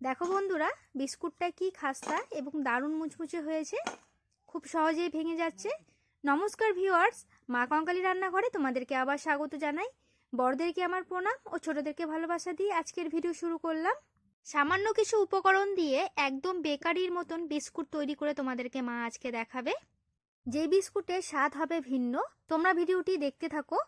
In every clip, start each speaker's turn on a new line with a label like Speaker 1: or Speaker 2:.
Speaker 1: দেখো বন্ধুরা, বিস্কুটটা কি খাস্তা এবং দারুণ মুচমুচে হয়েছে। খুব সহজেই ভেঙে যাচ্ছে। নমস্কার ভিউয়ার্স মা কঙ্কালী রান্নাঘরে তোমাদেরকে আবার স্বাগত জানাই। বড়দেরকে আমার প্রণাম ও ছোটদেরকে ভালোবাসা দিয়ে আজকের ভিডিও শুরু করলাম। সামান্য কিছু উপকরণ দিয়ে একদম বেকারির মতন বিস্কুট তৈরি করে তোমাদেরকে মা আজকে দেখাবে। যে বিস্কুটের স্বাদ হবে ভিন্ন। তোমরা ভিডিওটি দেখতে থাকো।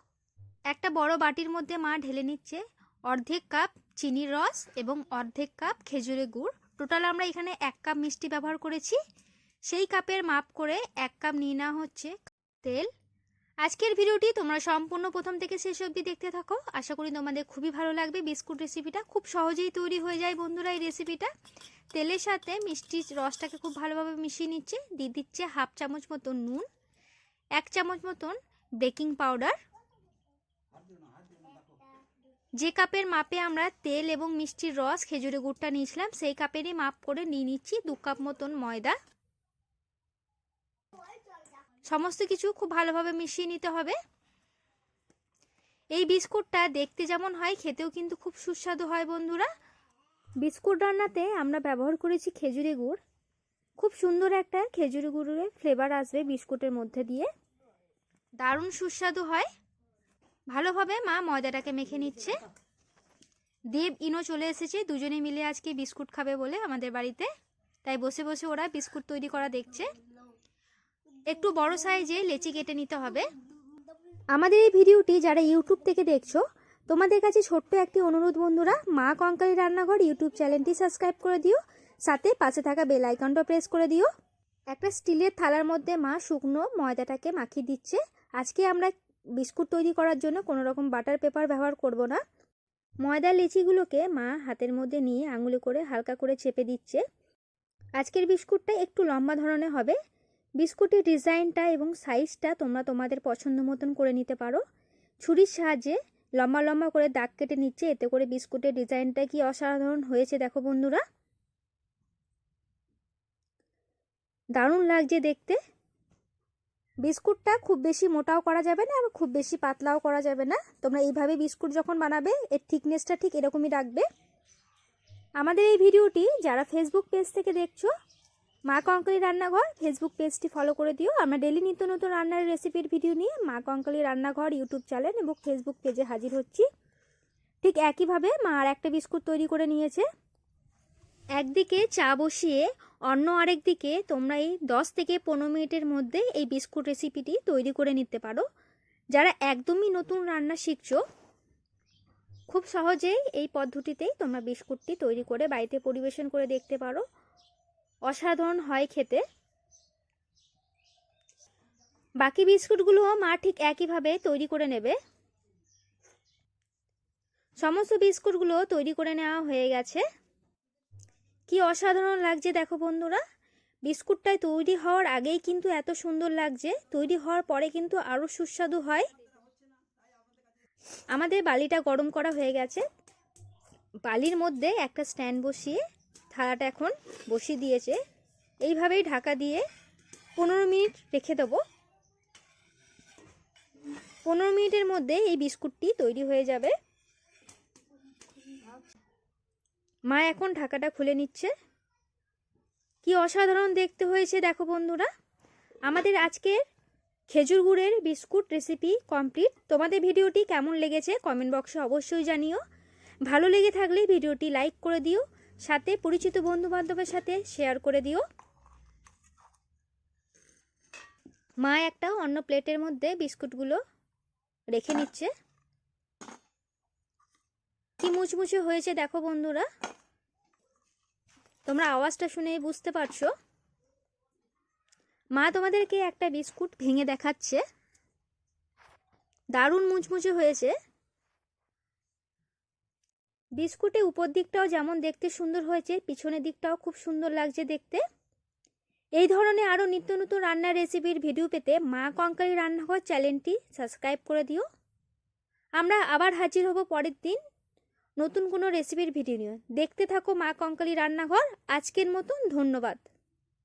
Speaker 1: একটা বড় বাটির মধ্যে মা ঢেলে নিচ্ছে। অর্ধেক কাপ চিনির রস এবং অর্ধেক কাপ খেজুরের গুড়। টোটাল আমরা এখানে এক কাপ মিষ্টি ব্যবহার করেছি। সেই কাপের মাপ করে এক কাপ নিয়ে নেওয়া হচ্ছে তেল। আজকের ভিডিওটি তোমরা সম্পূর্ণ প্রথম থেকে শেষ অবধি দেখতে থাকো। আশা করি তোমাদের খুবই ভালো লাগবে। বিস্কুট রেসিপিটা খুব সহজেই তৈরি হয়ে যায় বন্ধুরা এই রেসিপিটা। তেলের সাথে মিষ্টির রসটাকে খুব ভালোভাবে মিশিয়ে নিচ্ছে। দিয়ে দিচ্ছে হাফ চামচ মতন নুন, এক চামচ মতন বেকিং পাউডার। যে কাপের মাপে আমরা তেল এবং মিষ্টির রস, খেজুরের গুড়টা নিয়েছিলাম, সেই কাপেরই মাপ করে নিয়ে নিচ্ছি দু কাপ মতন ময়দা। সমস্ত কিছু খুব ভালোভাবে মিশিয়ে নিতে হবে। এই বিস্কুটটা দেখতে যেমন হয়, খেতেও কিন্তু খুব সুস্বাদু হয় বন্ধুরা। বিস্কুট রান্নাতে আমরা ব্যবহার করেছি খেজুরি গুড়। খুব সুন্দর একটা খেজুরি গুড়ের ফ্লেভার আসবে বিস্কুটের মধ্যে দিয়ে। দারুণ সুস্বাদু হয়। ভালোভাবে মা ময়দাটাকে মেখে নিচ্ছে। দেব, ইনো চলে এসেছে। দুজনে মিলে আজকে বিস্কুট খাবে বলে আমাদের বাড়িতে। তাই বসে বসে ওরা বিস্কুট তৈরি করা দেখছে। একটু বড় সাইজে লেচি কেটে নিতে হবে। আমাদের এই ভিডিওটি যারা ইউটিউব থেকে দেখছ, তোমাদের কাছে ছোট্ট একটি অনুরোধ বন্ধুরা, মা কঙ্কালী রান্নাঘর ইউটিউব চ্যানেলটি সাবস্ক্রাইব করে দিও, সাথে পাশে থাকা বেল আইকনটা প্রেস করে দিও। একটা স্টিলের থালার মধ্যে মা শুকনো ময়দাটাকে মাখিয়ে দিচ্ছে। আজকে আমরা বিস্কুট তৈরি করার জন্য কোনো রকম বাটার পেপার ব্যবহার করব না। ময়দার লিচিগুলোকে মা হাতের মধ্যে নিয়ে আঙুলে করে হালকা করে চেপে দিচ্ছে। আজকের বিস্কুটটা একটু লম্বা ধরনের হবে। বিস্কুটের ডিজাইনটা এবং সাইজটা তোমরা তোমাদের পছন্দ মতন করে নিতে পারো। ছুরির সাহায্যে লম্বা লম্বা করে দাগ কেটে নিচ্ছে, এতে করে বিস্কুটের ডিজাইনটা কি অসাধারণ হয়েছে দেখো বন্ধুরা। দারুণ লাগছে দেখতে। বিস্কুটটা খুব বেশি মোটাও করা যাবে না আবার খুব বেশি পাতলাও করা যাবে না। তোমরা এইভাবে বিস্কুট যখন বানাবে, এর থিকনেসটা ঠিক এরকমই রাখবে। আমাদের এই ভিডিওটি যারা ফেসবুক পেজ থেকে দেখছ, মা কঙ্কালী রান্নাঘর ফেসবুক পেজটি ফলো করে দিও। আমরা ডেলি নিত্য নতুন রান্নার রেসিপির ভিডিও নিয়ে মা কঙ্কালী রান্নাঘর ইউটিউব চ্যানেল এবং ফেসবুক পেজে হাজির হচ্ছি। ঠিক একইভাবে মা আর একটা বিস্কুট তৈরি করে নিয়েছে। একদিকে চা বসিয়ে অন্য আরেক দিকে তোমরা এই দশ থেকে পনেরো মিনিটের মধ্যে এই বিস্কুট রেসিপিটি তৈরি করে নিতে পারো। যারা একদমই নতুন রান্না শিখছো, খুব সহজেই এই পদ্ধতিতেই তোমরা বিস্কুটটি তৈরি করে বাড়িতে পরিবেশন করে দেখতে পারো। অসাধারণ হয় খেতে। বাকি বিস্কুটগুলোও মা ঠিক একইভাবে তৈরি করে নেবে। সমস্ত বিস্কুটগুলো তৈরি করে নেওয়া হয়ে গেছে। কি অসাধারণ লাগছে দেখো বন্ধুরা। বিস্কুটটায় তৈরি হওয়ার আগেই কিন্তু এত সুন্দর লাগছে। তৈরি হওয়ার পরে কিন্তু আরও সুস্বাদু হয়। আমাদের বালিটা গরম করা হয়ে গেছে। বালির মধ্যে একটা স্ট্যান্ড বসিয়ে থালাটা এখন বসিয়ে দিয়েছে। এইভাবেই ঢাকা দিয়ে পনেরো মিনিট রেখে দেবো। পনেরো মিনিটের মধ্যে এই বিস্কুটটি তৈরি হয়ে যাবে। মা এখন ঢাকাটা খুলে নিচ্ছে। কি অসাধারণ দেখতে হয়েছে দেখো বন্ধুরা। আমাদের আজকের খেজুর গুড়ের বিস্কুট রেসিপি কমপ্লিট তোমাদের ভিডিওটি কেমন লেগেছে কমেন্ট বক্সে অবশ্যই জানিও। ভালো লেগে থাকলে ভিডিওটি লাইক করে দিও, সাথে পরিচিত বন্ধু বান্ধবের সাথে শেয়ার করে দিও। মা একটা অন্য প্লেটের মধ্যে বিস্কুটগুলো রেখে নিচ্ছে। কি মুচমুচে হয়েছে দেখো বন্ধুরা। তোমরা আওয়াজটা শুনেই বুঝতে পারছ। মা তোমাদেরকে একটা বিস্কুট ভেঙে দেখাচ্ছে। দারুণ মুচমুচে হয়েছে। বিস্কুটে উপর দিকটাও যেমন দেখতে সুন্দর হয়েছে, পিছনের দিকটাও খুব সুন্দর লাগছে দেখতে। এই ধরনের আরও নিত্য নতুন রান্নার রেসিপির ভিডিও পেতে মা কঙ্কালী রান্নাঘর চ্যানেলটি সাবস্ক্রাইব করে দিও। আমরা আবার হাজির হব পরের দিন। নতুন কোনো রেসিপির ভিডিও নিয়ে। দেখতে থাকো মা কঙ্কালি রান্নাঘর। আজকের মতন ধন্যবাদ।